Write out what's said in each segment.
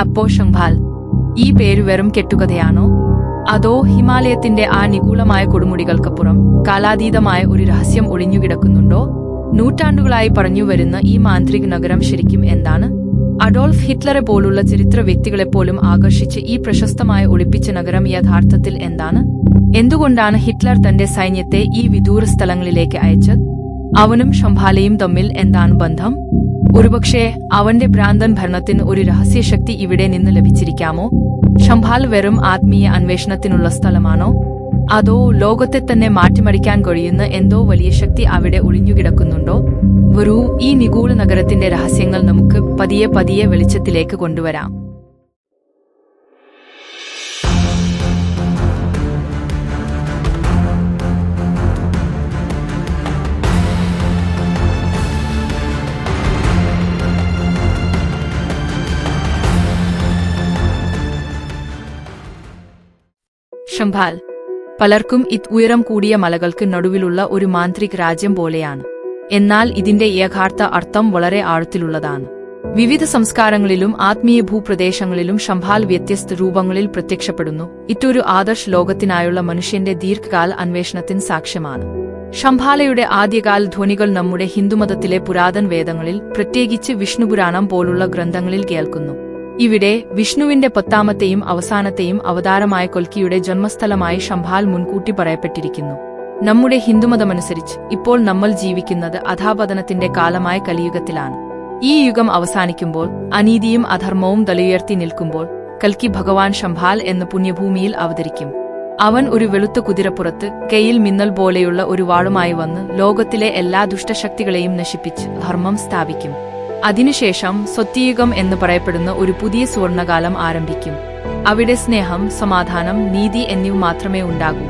അപ്പോ ശംഭാൽ ഈ പേര് വെറും കെട്ടുകഥയാണോ? അതോ ഹിമാലയത്തിന്റെ ആ നിഗൂഢമായ കൊടുമുടികൾക്കപ്പുറം കാലാതീതമായ ഒരു രഹസ്യം ഒളിഞ്ഞുകിടക്കുന്നുണ്ടോ? നൂറ്റാണ്ടുകളായി പറഞ്ഞു വരുന്ന ഈ മാന്ത്രിക നഗരം ശരിക്കും എന്താണ്? അഡോൾഫ് ഹിറ്റ്ലറെ പോലുള്ള ചരിത്ര വ്യക്തികളെപ്പോലും ആകർഷിച്ച് ഈ പ്രശസ്തമായ ഒളിപ്പിച്ച നഗരം യഥാർത്ഥത്തിൽ എന്താണ്? എന്തുകൊണ്ടാണ് ഹിറ്റ്ലർ തന്റെ സൈന്യത്തെ ഈ വിദൂര സ്ഥലങ്ങളിലേക്ക് അയച്ചത്? അവനും ശംഭാലയും തമ്മിൽ എന്താണ് ബന്ധം? ഒരുപക്ഷെ അവന്റെ ഭ്രാന്തൻ ഭരണത്തിന് ഒരു രഹസ്യശക്തി ഇവിടെ നിന്ന് ലഭിച്ചിരിക്കാമോ? ഷംഭാൽ വെറും ആത്മീയ അന്വേഷണത്തിനുള്ള സ്ഥലമാണോ? അതോ ലോകത്തെ തന്നെ മാറ്റിമറിക്കാൻ കഴിയുന്ന എന്തോ വലിയ ശക്തി അവിടെ ഒളിഞ്ഞുകിടക്കുന്നുണ്ടോ? വരൂ ഈ നിഗൂഢ നഗരത്തിന്റെ രഹസ്യങ്ങൾ നമുക്ക് പതിയെ പതിയെ വെളിച്ചത്തിലേക്ക് കൊണ്ടുവരാം. ശംഭാൽ പലർക്കും ഇത് ഉയരം കൂടിയ മലകൾക്ക് നടുവിലുള്ള ഒരു മാന്ത്രിക് രാജ്യം പോലെയാണ്. എന്നാൽ ഇതിന്റെ യഥാർത്ഥ അർത്ഥം വളരെ ആഴത്തിലുള്ളതാണ്. വിവിധ സംസ്കാരങ്ങളിലും ആത്മീയ ഭൂപ്രദേശങ്ങളിലും ഷംഭാൽ വ്യത്യസ്ത രൂപങ്ങളിൽ പ്രത്യക്ഷപ്പെടുന്നു. ഇറ്റൊരു ആദർശ ലോകത്തിനായുള്ള മനുഷ്യന്റെ ദീർഘകാല അന്വേഷണത്തിന് സാക്ഷ്യമാണ്. ഷംഭാലയുടെ ആദ്യകാല ധ്വനികൾ നമ്മുടെ ഹിന്ദുമതത്തിലെ പുരാതൻ വേദങ്ങളിൽ പ്രത്യേകിച്ച് വിഷ്ണുപുരാണം പോലുള്ള ഗ്രന്ഥങ്ങളിൽ കേൾക്കുന്നു. ഇവിടെ വിഷ്ണുവിന്റെ പത്താമത്തെയും അവസാനത്തെയും അവതാരമായ കൊൽക്കിയുടെ ജന്മസ്ഥലമായി ശംഭാൽ മുൻകൂട്ടി പറയപ്പെട്ടിരിക്കുന്നു. നമ്മുടെ ഹിന്ദുമതമനുസരിച്ച് ഇപ്പോൾ നമ്മൾ ജീവിക്കുന്നത് അധാപതനത്തിന്റെ കാലമായ കലിയുഗത്തിലാണ്. ഈ യുഗം അവസാനിക്കുമ്പോൾ അനീതിയും അധർമ്മവും തലയുയർത്തി നിൽക്കുമ്പോൾ കൽക്കി ഭഗവാൻ ശംഭാൽ എന്ന പുണ്യഭൂമിയിൽ അവതരിക്കും. അവൻ ഒരു വെളുത്ത കുതിരപ്പുറത്ത് കെയിൽ മിന്നൽ പോലെയുള്ള ഒരു വാളുമായി വന്ന് ലോകത്തിലെ എല്ലാ ദുഷ്ടശക്തികളെയും നശിപ്പിച്ച് ധർമ്മം സ്ഥാപിക്കും. അതിനുശേഷം സ്വത്തിയുഗം എന്ന് പറയപ്പെടുന്ന ഒരു പുതിയ സുവർണകാലം ആരംഭിക്കും. അവിടെ സ്നേഹം സമാധാനം നീതി എന്നിവ മാത്രമേ ഉണ്ടാകൂ.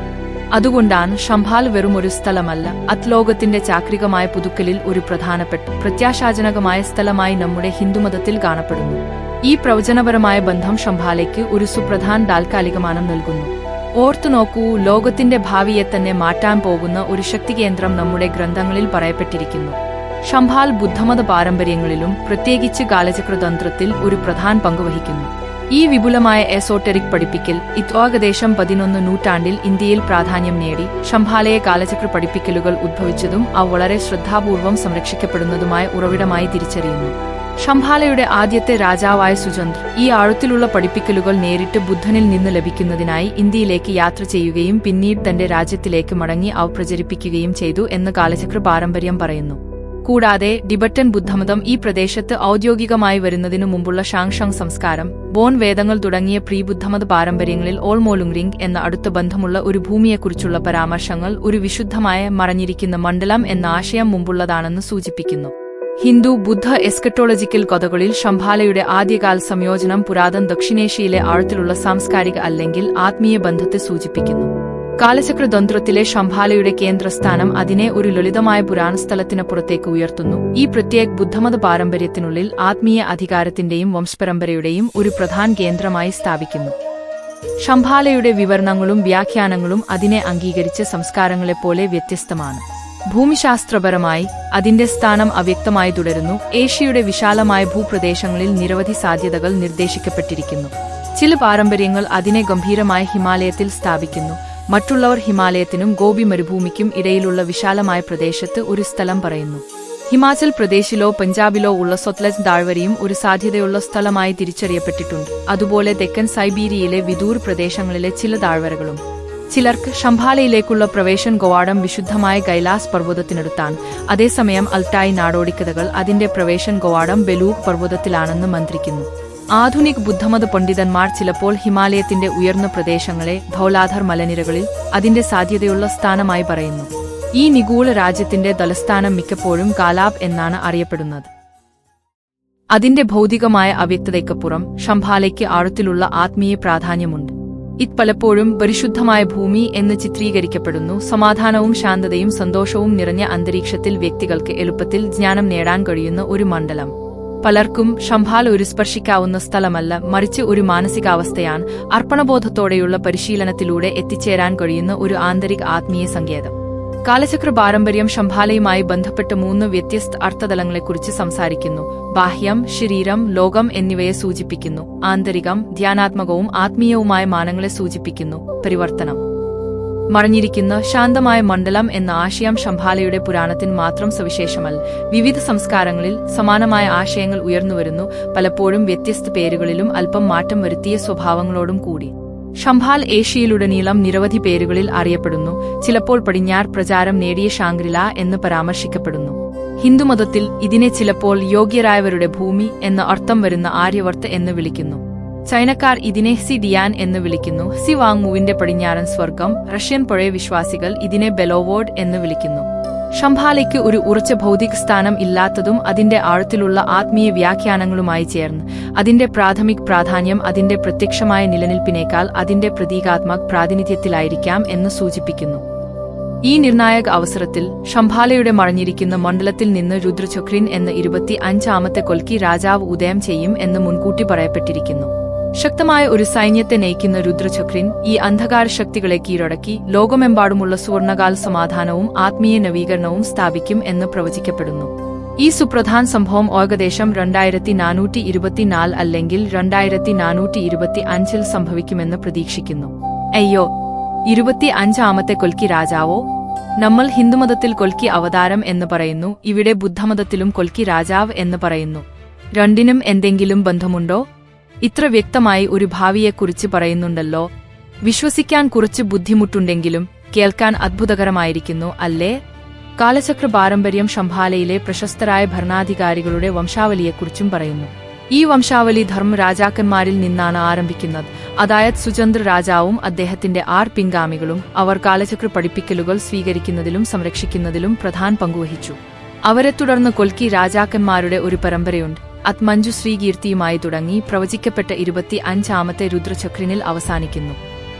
അതുകൊണ്ടാണ് ഷംഭാൽ വെറും ഒരു സ്ഥലമല്ല അത്ലോകത്തിന്റെ ചാക്രികമായ പുതുക്കലിൽ ഒരു പ്രധാനപ്പെട്ട പ്രത്യാശാജനകമായ സ്ഥലമായി നമ്മുടെ ഹിന്ദുമതത്തിൽ കാണപ്പെടുന്നു. ഈ പ്രവചനപരമായ ബന്ധം ശംഭാലയ്ക്ക് ഒരു സുപ്രധാന താൽക്കാലികമാനം നൽകുന്നു. ഓർത്തു നോക്കൂ ലോകത്തിന്റെ ഭാവിയെ തന്നെ മാറ്റാൻ പോകുന്ന ഒരു ശക്തികേന്ദ്രം നമ്മുടെ ഗ്രന്ഥങ്ങളിൽ പറയപ്പെട്ടിരിക്കുന്നു. ശംഭാൽ ബുദ്ധമത പാരമ്പര്യങ്ങളിലും പ്രത്യേകിച്ച് കാലചക്രതന്ത്രത്തിൽ ഒരു പ്രധാന പങ്ക് വഹിക്കുന്നു. ഈ വിപുലമായ എസോട്ടറിക് പഠിപ്പിക്കൽ ഇത്വാകദേശം പതിനൊന്ന് നൂറ്റാണ്ടിൽ ഇന്ത്യയിൽ പ്രാധാന്യം നേടി ശംഭാലയെ കാലചക്ര പഠിപ്പിക്കലുകൾ ഉദ്ഭവിച്ചതും അവ വളരെ ശ്രദ്ധാപൂർവം സംരക്ഷിക്കപ്പെടുന്നതുമായ ഉറവിടമായി തിരിച്ചറിയുന്നു. ശംഭാലയുടെ ആദ്യത്തെ രാജാവായ സുചന്ദ്ര ഈ ആഴത്തിലുള്ള പഠിപ്പിക്കലുകൾ നേരിട്ട് ബുദ്ധനിൽ നിന്ന് ലഭിക്കുന്നതിനായി ഇന്ത്യയിലേക്ക് യാത്ര ചെയ്യുകയും പിന്നീട് തന്റെ രാജ്യത്തിലേക്ക് മടങ്ങി അവ പ്രചരിപ്പിക്കുകയും ചെയ്തു എന്ന് കാലചക്ര പാരമ്പര്യം പറയുന്നു. കൂടാതെ ഡിബറ്റൻ ബുദ്ധമതം ഈ പ്രദേശത്ത് ഔദ്യോഗികമായി വരുന്നതിനു മുമ്പുള്ള ഷാങ്ഷങ് സംസ്കാരം ബോൺ വേദങ്ങൾ തുടങ്ങിയ പ്രീ ബുദ്ധമത പാരമ്പര്യങ്ങളിൽ ഓൾമോലുങ്റിംഗ് എന്ന അടുത്ത ബന്ധമുള്ള ഒരു ഭൂമിയെക്കുറിച്ചുള്ള പരാമർശങ്ങൾ ഒരു വിശുദ്ധമായ മറഞ്ഞിരിക്കുന്ന മണ്ഡലം എന്ന ആശയം മുമ്പുള്ളതാണെന്ന് സൂചിപ്പിക്കുന്നു. ഹിന്ദു ബുദ്ധ എസ്കറ്റോളജിക്കൽ കഥകളിൽ ശംഭാലയുടെ ആദ്യകാല സംയോജനം പുരാതൻ ദക്ഷിണേഷ്യയിലെ ആഴത്തിലുള്ള സാംസ്കാരിക അല്ലെങ്കിൽ ആത്മീയ ബന്ധത്തെ സൂചിപ്പിക്കുന്നു. കാലചക്രതന്ത്രത്തിലെ ശംഭാലയുടെ കേന്ദ്രസ്ഥാനം അതിനെ ഒരു ലളിതമായ പുരാണസ്ഥലത്തിനപ്പുറത്തേക്ക് ഉയർത്തുന്നു. ഈ പ്രത്യേക ബുദ്ധമത പാരമ്പര്യത്തിനുള്ളിൽ ആത്മീയ അധികാരത്തിന്റെയും വംശപരമ്പരയുടെയും ഒരു പ്രധാന കേന്ദ്രമായി സ്ഥാപിക്കുന്നു. ശംഭാലയുടെ വിവരണങ്ങളും വ്യാഖ്യാനങ്ങളും അതിനെ അംഗീകരിച്ച സംസ്കാരങ്ങളെപ്പോലെ വ്യത്യസ്തമാണ്. ഭൂമിശാസ്ത്രപരമായി അതിന്റെ സ്ഥാനം അവ്യക്തമായി തുടരുന്നു. ഏഷ്യയുടെ വിശാലമായ ഭൂപ്രദേശങ്ങളിൽ നിരവധി സാധ്യതകൾ നിർദ്ദേശിക്കപ്പെട്ടിരിക്കുന്നു. ചില പാരമ്പര്യങ്ങൾ അതിനെ ഗംഭീരമായ ഹിമാലയത്തിൽ സ്ഥാപിക്കുന്നു. മറ്റുള്ളവർ ഹിമാലയത്തിനും ഗോപി മരുഭൂമിക്കും ഇടയിലുള്ള വിശാലമായ പ്രദേശത്ത് ഒരു സ്ഥലം പറയുന്നു. ഹിമാചൽ പ്രദേശിലോ പഞ്ചാബിലോ ഉള്ള സൊത്ലജ് താഴ്വരയും ഒരു സാധ്യതയുള്ള സ്ഥലമായി തിരിച്ചറിയപ്പെട്ടിട്ടുണ്ട്. അതുപോലെ തെക്കൻ സൈബീരിയയിലെ വിദൂർ പ്രദേശങ്ങളിലെ ചില താഴ്വരകളും. ചിലർക്ക് ഷംഭാലയിലേക്കുള്ള പ്രവേശൻ ഗോവാടം വിശുദ്ധമായ കൈലാസ് പർവതത്തിനടുത്താണ്. അതേസമയം അൽട്ടായി നാടോടിക്കഥകൾ അതിന്റെ പ്രവേശൻ ഗോവാടം ബെലൂർ പർവതത്തിലാണെന്ന് മന്ത്രിക്കുന്നു. ആധുനിക ബുദ്ധമത പണ്ഡിതന്മാർ ചിലപ്പോൾ ഹിമാലയത്തിന്റെ ഉയർന്ന പ്രദേശങ്ങളെ ധൗലാധർ മലനിരകളിൽ അതിന്റെ സാധ്യതയുള്ള സ്ഥാനമായി പറയുന്നു. ഈ നിഗൂഢ രാജ്യത്തിന്റെ തലസ്ഥാനം മിക്കപ്പോഴും കാലാബ് എന്നാണ് അറിയപ്പെടുന്നത്. അതിന്റെ ഭൗതികമായ അവ്യക്തതയ്ക്കപ്പുറം ശംഭാലയ്ക്ക് ആഴത്തിലുള്ള ആത്മീയ പ്രാധാന്യമുണ്ട്. ഇത് പലപ്പോഴും പരിശുദ്ധമായ ഭൂമി എന്ന് ചിത്രീകരിക്കപ്പെടുന്നു. സമാധാനവും ശാന്തതയും സന്തോഷവും നിറഞ്ഞ അന്തരീക്ഷത്തിൽ വ്യക്തികൾക്ക് എളുപ്പത്തിൽ ജ്ഞാനം നേടാൻ കഴിയുന്ന ഒരു മണ്ഡലം. പലർക്കും ശംഭാൽ ഒരു സ്പർശിക്കാവുന്ന സ്ഥലമല്ല മറിച്ച് ഒരു മാനസികാവസ്ഥയാണ്. അർപ്പണബോധത്തോടെയുള്ള പരിശീലനത്തിലൂടെ എത്തിച്ചേരാൻ കഴിയുന്ന ഒരു ആന്തരിക ആത്മീയ സങ്കേതം. കാലചക്ര പാരമ്പര്യം ശംഭാലയുമായി ബന്ധപ്പെട്ട് മൂന്ന് വ്യത്യസ്ത അർത്ഥതലങ്ങളെക്കുറിച്ച് സംസാരിക്കുന്നു. ബാഹ്യം ശരീരം ലോകം എന്നിവയെ സൂചിപ്പിക്കുന്നു. ആന്തരികം ധ്യാനാത്മകവും ആത്മീയവുമായ മാനങ്ങളെ സൂചിപ്പിക്കുന്നു. പരിവർത്തനം. മറഞ്ഞിരിക്കുന്ന ശാന്തമായ മണ്ഡലം എന്ന ആശയം ശംഭാലയുടെ പുരാണത്തിന് മാത്രം സവിശേഷമല്ല വിവിധ സംസ്കാരങ്ങളിൽ സമാനമായ ആശയങ്ങൾ ഉയർന്നുവരുന്നു പലപ്പോഴും വ്യത്യസ്ത പേരുകളിലും അല്പം മാറ്റം വരുത്തിയ സ്വഭാവങ്ങളോടും കൂടി. ഷംഭാൽ ഏഷ്യയിലുടനീളം നിരവധി പേരുകളിൽ അറിയപ്പെടുന്നു. ചിലപ്പോൾ പടിഞ്ഞാർ പ്രചാരം നേടിയ ഷാങ്ക്രില എന്ന് പരാമർശിക്കപ്പെടുന്നു. ഹിന്ദുമതത്തിൽ ഇതിനെ ചിലപ്പോൾ യോഗ്യരായവരുടെ ഭൂമി എന്ന അർത്ഥം വരുന്ന ആര്യവർത്ത് എന്ന് വിളിക്കുന്നു. ചൈനക്കാർ ഇതിനെ സി ദിയാൻ എന്ന് വിളിക്കുന്നു. സി വാങ്മുവിന്റെ പടിഞ്ഞാറൻ സ്വർഗം റഷ്യൻ പുഴയ വിശ്വാസികൾ ഇതിനെ ബെലോവോഡ് എന്ന് വിളിക്കുന്നു. ഷംഭാലയ്ക്ക് ഒരു ഉറച്ച ഭൗതിക സ്ഥാനം ഇല്ലാത്തതും അതിന്റെ ആഴത്തിലുള്ള ആത്മീയ വ്യാഖ്യാനങ്ങളുമായി ചേർന്ന് അതിന്റെ പ്രാഥമിക പ്രാധാന്യം അതിന്റെ പ്രത്യക്ഷമായ നിലനിൽപ്പിനേക്കാൾ അതിന്റെ പ്രതീകാത്മക പ്രാതിനിധ്യത്തിലായിരിക്കാം എന്ന് സൂചിപ്പിക്കുന്നു. ഈ നിർണായക അവസരത്തിൽ ഷംഭാലയുടെ മറഞ്ഞിരിക്കുന്ന മണ്ഡലത്തിൽ നിന്ന് രുദ്രചൊക്രിൻ എന്ന ഇരുപത്തി അഞ്ചാമത്തെ കൊൽക്കി രാജാവ് ഉദയം ചെയ്യും എന്ന് മുൻകൂട്ടി പറയപ്പെട്ടിരിക്കുന്നു. ശക്തമായ ഒരു സൈന്യത്തെ നയിക്കുന്ന രുദ്രചക്രിൻ ഈ അന്ധകാര ശക്തികളെ കീഴടക്കി ലോകമെമ്പാടുമുള്ള സുവർണകാല സമാധാനവും ആത്മീയ നവീകരണവും സ്ഥാപിക്കും എന്ന് പ്രവചിക്കപ്പെടുന്നു. ഈ സുപ്രധാന സംഭവം ഏകദേശം രണ്ടായിരത്തി നാനൂറ്റി ഇരുപത്തിനാല് അല്ലെങ്കിൽ രണ്ടായിരത്തി നാനൂറ്റി ഇരുപത്തി അഞ്ചിൽ സംഭവിക്കുമെന്ന് പ്രതീക്ഷിക്കുന്നു. അയ്യോ ഇരുപത്തി അഞ്ചാമത്തെ കൊൽക്കി രാജാവോ? നമ്മൾ ഹിന്ദുമതത്തിൽ കൊൽക്കി അവതാരം എന്ന് പറയുന്നു ഇവിടെ ബുദ്ധമതത്തിലും കൊൽക്കി രാജാവ് എന്ന് പറയുന്നു. രണ്ടിനും എന്തെങ്കിലും ബന്ധമുണ്ടോ? ഇത്ര വ്യക്തമായി ഒരു ഭാവിയെക്കുറിച്ച് പറയുന്നുണ്ടല്ലോ. വിശ്വസിക്കാൻ കുറച്ച് ബുദ്ധിമുട്ടുണ്ടെങ്കിലും കേൾക്കാൻ അത്ഭുതകരമായിരിക്കുന്നു അല്ലേ? കാലചക്ര പാരമ്പര്യം ശംഭാലയിലെ പ്രശസ്തരായ ഭരണാധികാരികളുടെ വംശാവലിയെക്കുറിച്ചും പറയുന്നു. ഈ വംശാവലി ധർമ്മ രാജാക്കന്മാരിൽ നിന്നാണ് ആരംഭിക്കുന്നത്. അതായത് സുചന്ദ്ര രാജാവും അദ്ദേഹത്തിന്റെ ആർ പിൻഗാമികളും അവർ കാലചക്ര പഠിപ്പിക്കലുകൾ സ്വീകരിക്കുന്നതിലും സംരക്ഷിക്കുന്നതിലും പ്രധാന പങ്കുവഹിച്ചു. അവരെ തുടർന്ന് കൊൽക്കി രാജാക്കന്മാരുടെ ഒരു പരമ്പരയുണ്ട്. അത് മഞ്ജുശ്രീ ശ്രീകീർത്തിയുമായി തുടങ്ങി പ്രവചിക്കപ്പെട്ട ഇരുപത്തി അഞ്ചാമത്തെ രുദ്രചക്രിനിൽ അവസാനിക്കുന്നു.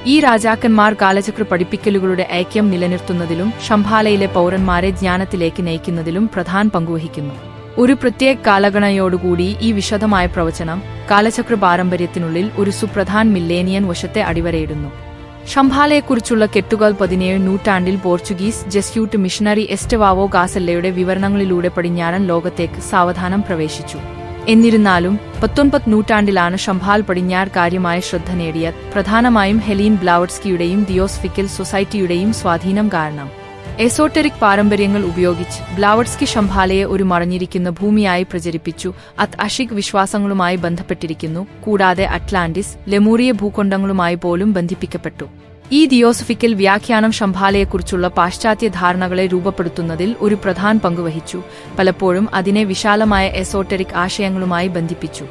ഈ രാജാക്കന്മാർ കാലചക്ര പഠിപ്പിക്കലുകളുടെ ഐക്യം നിലനിർത്തുന്നതിലും ശംഭാലയിലെ പൗരന്മാരെ ജ്ഞാനത്തിലേക്ക് നയിക്കുന്നതിലും പ്രധാൻ പങ്കുവഹിക്കുന്നു. ഒരു പ്രത്യേക കാലഗണനയോടുകൂടി ഈ വിശദമായ പ്രവചനം കാലചക്ര പാരമ്പര്യത്തിനുള്ളിൽ ഒരു സുപ്രധാൻ മില്ലേനിയൻ വശത്തെ അടിവരയിടുന്നു. ശംഭാലയെക്കുറിച്ചുള്ള കെട്ടുകൾ പതിനേഴ് നൂറ്റാണ്ടിൽ പോർച്ചുഗീസ് ജസ്യൂട്ട് മിഷണറി എസ്റ്റവാവോ ഗാസല്ലയുടെ വിവരണങ്ങളിലൂടെ പടിഞ്ഞാറൻ ലോകത്തേക്ക് സാവധാനം പ്രവേശിച്ചു. എന്നിരുന്നാലും പത്തൊൻപത് നൂറ്റാണ്ടിലാണ് ഷംഭാൽ പടിഞ്ഞാർ കാര്യമായ ശ്രദ്ധ നേടിയത്. പ്രധാനമായും ഹെലീൻ ബ്ലാവഡ്സ്കിയുടെയും ദിയോസ്ഫിക്കൽ സൊസൈറ്റിയുടെയും സ്വാധീനം കാരണം. എസോട്ടറിക് പാരമ്പര്യങ്ങൾ ഉപയോഗിച്ച് ബ്ലാവഡ്സ്കി ഷംഭാലയെ ഒരു മറഞ്ഞിരിക്കുന്ന ഭൂമിയായി പ്രചരിപ്പിച്ചു. അത് അഷിക് വിശ്വാസങ്ങളുമായി ബന്ധപ്പെട്ടിരിക്കുന്നു. കൂടാതെ അറ്റ്ലാന്റിസ് ലെമൂറിയ ഭൂഖണ്ഡങ്ങളുമായി പോലും ബന്ധിപ്പിക്കപ്പെട്ടു. ഈ ദിയോസഫിക്കൽ വ്യാഖ്യാനം ശംഭാലയെക്കുറിച്ചുള്ള പാശ്ചാത്യ ധാരണകളെ രൂപപ്പെടുത്തുന്നതിൽ ഒരു പ്രധാന പങ്കുവഹിച്ചു. പലപ്പോഴും അതിനെ വിശാലമായ എസോട്ടറിക് ആശയങ്ങളുമായി ബന്ധിപ്പിച്ചു.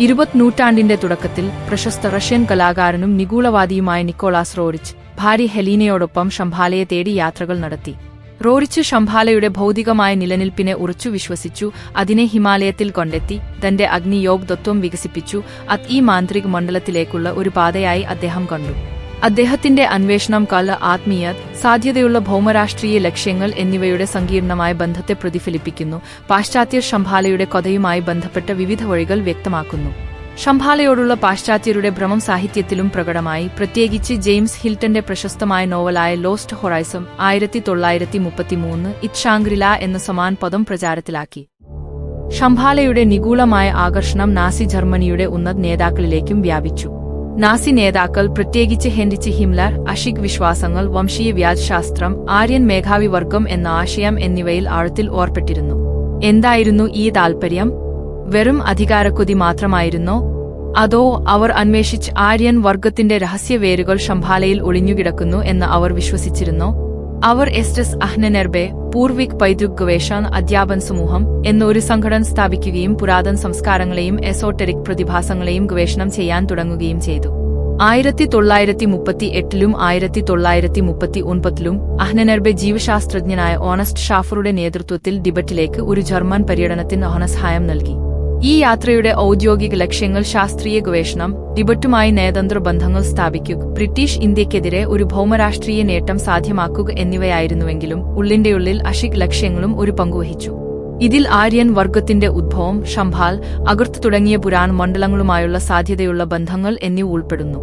ഇരുപത് നൂറ്റാണ്ടിന്റെ തുടക്കത്തിൽ പ്രശസ്ത റഷ്യൻ കലാകാരനും നിഗൂളവാദിയുമായ നിക്കോളാസ് റോറിച്ച് ഭാര്യ ഹെലീനയോടൊപ്പം ശംഭാലയെ തേടി യാത്രകൾ നടത്തി. റോറിച്ച് ശംഭാലയുടെ ഭൗതികമായ നിലനിൽപ്പിനെ ഉറച്ചു വിശ്വസിച്ചു അതിനെ ഹിമാലയത്തിൽ കൊണ്ടെത്തി തന്റെ അഗ്നിയോഗ് തത്വം വികസിപ്പിച്ചു അത് ഈ മാന്ത്രിക മണ്ഡലത്തിലേക്കുള്ള ഒരു പാതയായി അദ്ദേഹം കണ്ടു. അദ്ദേഹത്തിന്റെ അന്വേഷണം കല ആത്മീയ സാധ്യതയുള്ള ഭൗമരാഷ്ട്രീയ ലക്ഷ്യങ്ങൾ എന്നിവയുടെ സങ്കീർണമായ ബന്ധത്തെ പ്രതിഫലിപ്പിക്കുന്നു. പാശ്ചാത്യ ശംഭാലയുടെ കഥയുമായി ബന്ധപ്പെട്ട വിവിധ വഴികൾ വ്യക്തമാക്കുന്നു. ശംഭാലയോടുള്ള പാശ്ചാത്യരുടെ ഭ്രമം സാഹിത്യത്തിലും പ്രകടമായി. പ്രത്യേകിച്ച് ജെയിംസ് ഹിൽട്ടന്റെ പ്രശസ്തമായ നോവലായ ലോസ്റ്റ് ഹൊറൈസം ആയിരത്തി തൊള്ളായിരത്തി മുപ്പത്തിമൂന്ന് ഇറ്റ്ഷാങ്ക്രില എന്ന സമാൻ പദം പ്രചാരത്തിലാക്കി. ശംഭാലയുടെ നിഗൂഢമായ ആകർഷണം നാസി ജർമ്മനിയുടെ ഉന്നത നേതാക്കളിലേക്കും വ്യാപിച്ചു. നാസി നേതാക്കൾ പ്രത്യേകിച്ച് ഹെൻറിച്ച് ഹിംലർ അഷിക് വിശ്വാസങ്ങൾ വംശീയ വ്യാജശാസ്ത്രം ആര്യൻ മേധാവി വർഗം എന്ന ആശയം എന്നിവയിൽ ആഴത്തിൽ ഓർപ്പെട്ടിരുന്നു. എന്തായിരുന്നു ഈ താൽപര്യം? വെറും അധികാരക്കൊതി മാത്രമായിരുന്നോ? അതോ അവർ അന്വേഷിച്ച് ആര്യൻ വർഗത്തിന്റെ രഹസ്യവേരുകൾ ശംഭാലയിൽ ഒളിഞ്ഞുകിടക്കുന്നു എന്ന് അവർ വിശ്വസിച്ചിരുന്നോ? അവർ എസ്റ്റസ് അഹ്നനെർബെ പൂർവിക് പൈതൃക് ഗവേഷണ അധ്യാപൻ സമൂഹം എന്നൊരു സംഘടന സ്ഥാപിക്കുകയും പുരാതന സംസ്കാരങ്ങളെയും എസോട്ടറിക് പ്രതിഭാസങ്ങളെയും ഗവേഷണം ചെയ്യാൻ തുടങ്ങുകയും ചെയ്തു. ആയിരത്തി തൊള്ളായിരത്തി മുപ്പത്തി എട്ടിലും ആയിരത്തി തൊള്ളായിരത്തി മുപ്പത്തി ഒൻപതിലും അഹ്നനർബെ ജീവശാസ്ത്രജ്ഞനായ ഓണസ്റ്റ് ഷാഫറുടെ നേതൃത്വത്തിൽ ഡിബറ്റിലേക്ക് ഒരു ജർമ്മൻ പര്യടനത്തിന് ധനസഹായം നൽകി. ഈ യാത്രയുടെ ഔദ്യോഗിക ലക്ഷ്യങ്ങൾ ശാസ്ത്രീയ ഗവേഷണം ടിബറ്റുമായി നയതന്ത്ര ബന്ധങ്ങൾ സ്ഥാപിക്കുക ബ്രിട്ടീഷ് ഇന്ത്യക്കെതിരെ ഒരു ഭൗമരാഷ്ട്രീയ നേട്ടം സാധ്യമാക്കുക എന്നിവയായിരുന്നുവെങ്കിലും ഉള്ളിന്റെയുള്ളിൽ അഷിക് ലക്ഷ്യങ്ങളും ഒരു പങ്കുവഹിച്ചു. ഇതിൽ ആര്യൻ വർഗത്തിന്റെ ഉദ്ഭവം ഷംഭാൽ അകർത്ത് തുടങ്ങിയ പുരാൺ മണ്ഡലങ്ങളുമായുള്ള സാധ്യതയുള്ള ബന്ധങ്ങൾ എന്നിവ ഉൾപ്പെടുന്നു.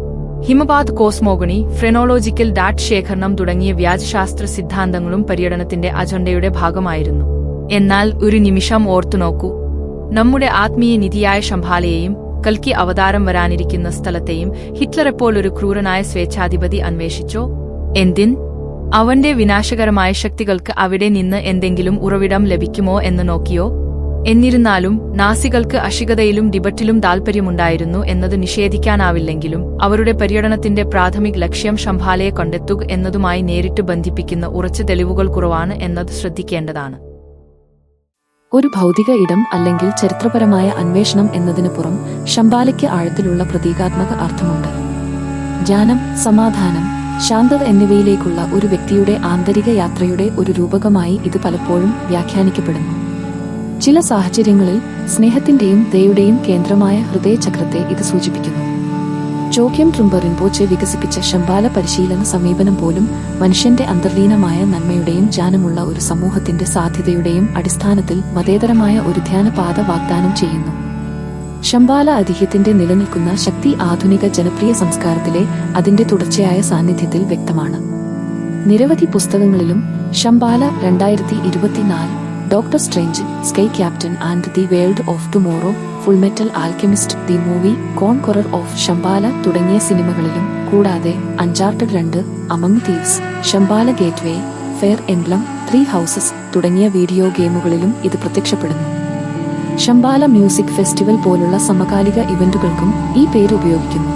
ഹിമപാത് കോസ്മോഗണി ഫ്രെനോളോജിക്കൽ ഡാറ്റ് ശേഖരണം തുടങ്ങിയ വ്യാജശാസ്ത്ര സിദ്ധാന്തങ്ങളും പര്യടനത്തിന്റെ അജണ്ടയുടെ ഭാഗമായിരുന്നു. എന്നാൽ ഒരു നിമിഷം ഓർത്തുനോക്കൂ നമ്മുടെ ആത്മീയ നിധിയായ ശംഭാലയെയും കൽക്കി അവതാരം വരാനിരിക്കുന്ന സ്ഥലത്തെയും ഹിറ്റ്ലറെപ്പോലൊരു ക്രൂരനായ സ്വേച്ഛാധിപതി അന്വേഷിച്ചോ? എന്തിൻ? അവന്റെ വിനാശകരമായ ശക്തികൾക്ക് അവിടെ നിന്ന് എന്തെങ്കിലും ഉറവിടം ലഭിക്കുമോ എന്ന് നോക്കിയോ? എന്നിരുന്നാലും നാസികൾക്ക് അഷികതയിലും ഡിബറ്റിലും താൽപ്പര്യമുണ്ടായിരുന്നു എന്നത് നിഷേധിക്കാനാവില്ലെങ്കിലും അവരുടെ പര്യടനത്തിന്റെ പ്രാഥമിക ലക്ഷ്യം ശംഭാലയെ കണ്ടെത്തുക എന്നതുമായി നേരിട്ട് ബന്ധിപ്പിക്കുന്ന ഉറച്ച തെളിവുകൾ കുറവാണ് എന്നത് ശ്രദ്ധിക്കേണ്ടതാണ്. ഒരു ഭൗതിക ഇടം അല്ലെങ്കിൽ ചരിത്രപരമായ അന്വേഷണം എന്നതിനു പുറം ശമ്പാലയ്ക്ക് ആഴത്തിലുള്ള പ്രതീകാത്മക അർത്ഥമുണ്ട്. ജ്ഞാനം സമാധാനം ശാന്തത എന്നിവയിലേക്കുള്ള ഒരു വ്യക്തിയുടെ ആന്തരിക യാത്രയുടെ ഒരു രൂപകമായി ഇത് പലപ്പോഴും വ്യാഖ്യാനിക്കപ്പെടുന്നു. ചില സാഹചര്യങ്ങളിൽ സ്നേഹത്തിന്റെയും ദയുടെയും കേന്ദ്രമായ ഹൃദയചക്രത്തെ ഇത് സൂചിപ്പിക്കുന്നു. ചോക്യം ട്രുംബറിൻപോച്ച് വികസിപ്പിച്ച ശമ്പാല പരിശീലന സമീപനം പോലും മനുഷ്യന്റെ അന്തർലീനമായ നന്മയുടെയും ജ്ഞാനമുള്ള ഒരു സമൂഹത്തിന്റെ സാധ്യതയുടെയും അടിസ്ഥാനത്തിൽ മതേതരമായ ഒരു ധ്യാനപാത വാഗ്ദാനം ചെയ്യുന്നു. ശമ്പാല അതിഹ്യത്തിന്റെ നിലനിൽക്കുന്ന ശക്തി ആധുനിക ജനപ്രിയ സംസ്കാരത്തിലെ അതിന്റെ തുടർച്ചയായ സാന്നിധ്യത്തിൽ വ്യക്തമാണ്. നിരവധി പുസ്തകങ്ങളിലും ശമ്പാല രണ്ടായിരത്തി ഇരുപത്തിനാല് Doctor Strange Sky Captain and the World of Tomorrow Fullmetal Alchemist the Movie Conqueror of Shambhala തുടങ്ങിയ സിനിമകളിലും കൂടാതെ അഞ്ചാർട്ടഡ് രണ്ട് Among Thieves Shambhala Gateway Fire Emblem Three Houses video video ഗെയിമുകളിലും ഇത് പ്രത്യക്ഷപ്പെടുന്നു. ഷംബാല മ്യൂസിക് ഫെസ്റ്റിവൽ പോലുള്ള സമകാലിക ഇവന്റുകൾക്കും ഈ പേര് ഉപയോഗിക്കുന്നു.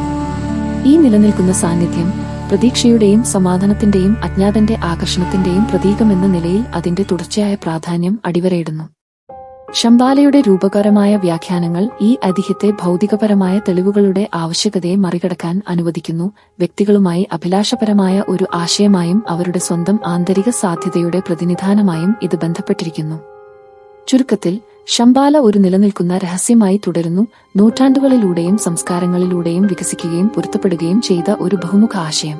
ഈ നിലനിൽക്കുന്ന സാന്നിധ്യം പ്രതീക്ഷയുടെയും സമാധാനത്തിന്റെയും അജ്ഞാതന്റെ ആകർഷണത്തിന്റെയും പ്രതീകമെന്ന നിലയിൽ അതിന്റെ തുടർച്ചയായ പ്രാധാന്യം അടിവരയിടുന്നു. ശംബാലയുടെ രൂപകരമായ വ്യാഖ്യാനങ്ങൾ ഈ ഐതിഹ്യത്തെ ഭൗതികപരമായ തെളിവുകളുടെ ആവശ്യകതയെ മറികടക്കാൻ അനുവദിക്കുന്നു. വ്യക്തികളുമായി അഭിലാഷപരമായ ഒരു ആശയമായും അവരുടെ സ്വന്തം ആന്തരിക സാധ്യതയുടെ പ്രതിനിധാനമായും ഇത് ബന്ധപ്പെട്ടിരിക്കുന്നു. ചുരുക്കത്തിൽ ശമ്പാല ഒരു നിലനിൽക്കുന്ന രഹസ്യമായി തുടരുന്നു. നൂറ്റാണ്ടുകളിലൂടെയും സംസ്കാരങ്ങളിലൂടെയും വികസിക്കുകയും പൊരുത്തപ്പെടുകയും ചെയ്ത ഒരു ബഹുമുഖ ആശയം.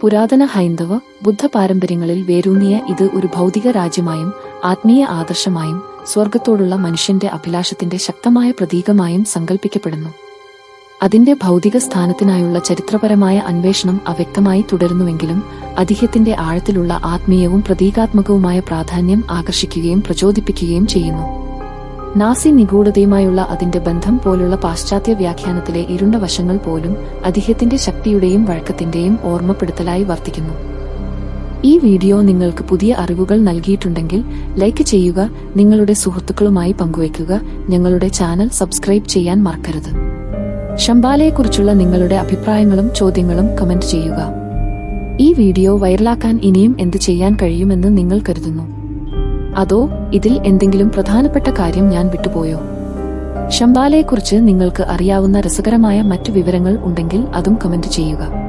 പുരാതന ഹൈന്ദവ ബുദ്ധ പാരമ്പര്യങ്ങളിൽ വേരൂന്നിയ ഇത് ഒരു ഭൗതിക രാജ്യമായും ആത്മീയ ആദർശമായും സ്വർഗത്തോടുള്ള മനുഷ്യന്റെ അഭിലാഷത്തിന്റെ ശക്തമായ പ്രതീകമായും സങ്കല്പിക്കപ്പെടുന്നു അതിന്റെ ഭൗതിക സ്ഥാനത്തിനായുള്ള ചരിത്രപരമായ അന്വേഷണം അവ്യക്തമായി തുടരുന്നുവെങ്കിലും അതിഹ്യത്തിന്റെ ആഴത്തിലുള്ള ആത്മീയവും പ്രതീകാത്മകവുമായ പ്രാധാന്യം ആകർഷിക്കുകയും പ്രചോദിപ്പിക്കുകയും ചെയ്യുന്നു. നാസി നിഗൂഢതയുമായുള്ള അതിന്റെ ബന്ധം പോലുള്ള പാശ്ചാത്യ വ്യാഖ്യാനത്തിലെ ഇരുണ്ട വശങ്ങൾ പോലും അദ്ദേഹത്തിന്റെ ശക്തിയുടെയും വഴക്കത്തിന്റെയും ഓർമ്മപ്പെടുത്തലായി വർത്തിക്കുന്നു. ഈ വീഡിയോ നിങ്ങൾക്ക് പുതിയ അറിവുകൾ നൽകിയിട്ടുണ്ടെങ്കിൽ ലൈക്ക് ചെയ്യുക നിങ്ങളുടെ സുഹൃത്തുക്കളുമായി പങ്കുവയ്ക്കുക ഞങ്ങളുടെ ചാനൽ സബ്സ്ക്രൈബ് ചെയ്യാൻ മറക്കരുത്. ശംബാലയെക്കുറിച്ചുള്ള നിങ്ങളുടെ അഭിപ്രായങ്ങളും ചോദ്യങ്ങളും കമന്റ് ചെയ്യുക. ഈ വീഡിയോ വൈറലാക്കാൻ ഇനിയും എന്ത് ചെയ്യാൻ കഴിയുമെന്ന് നിങ്ങൾ കരുതുന്നു. അതോ ഇതിൽ എന്തെങ്കിലും പ്രധാനപ്പെട്ട കാര്യം ഞാൻ വിട്ടുപോയോ? ശംബാലയെക്കുറിച്ച് നിങ്ങൾക്ക് അറിയാവുന്ന രസകരമായ മറ്റു വിവരങ്ങൾ ഉണ്ടെങ്കിൽ അതും കമന്റ് ചെയ്യുക.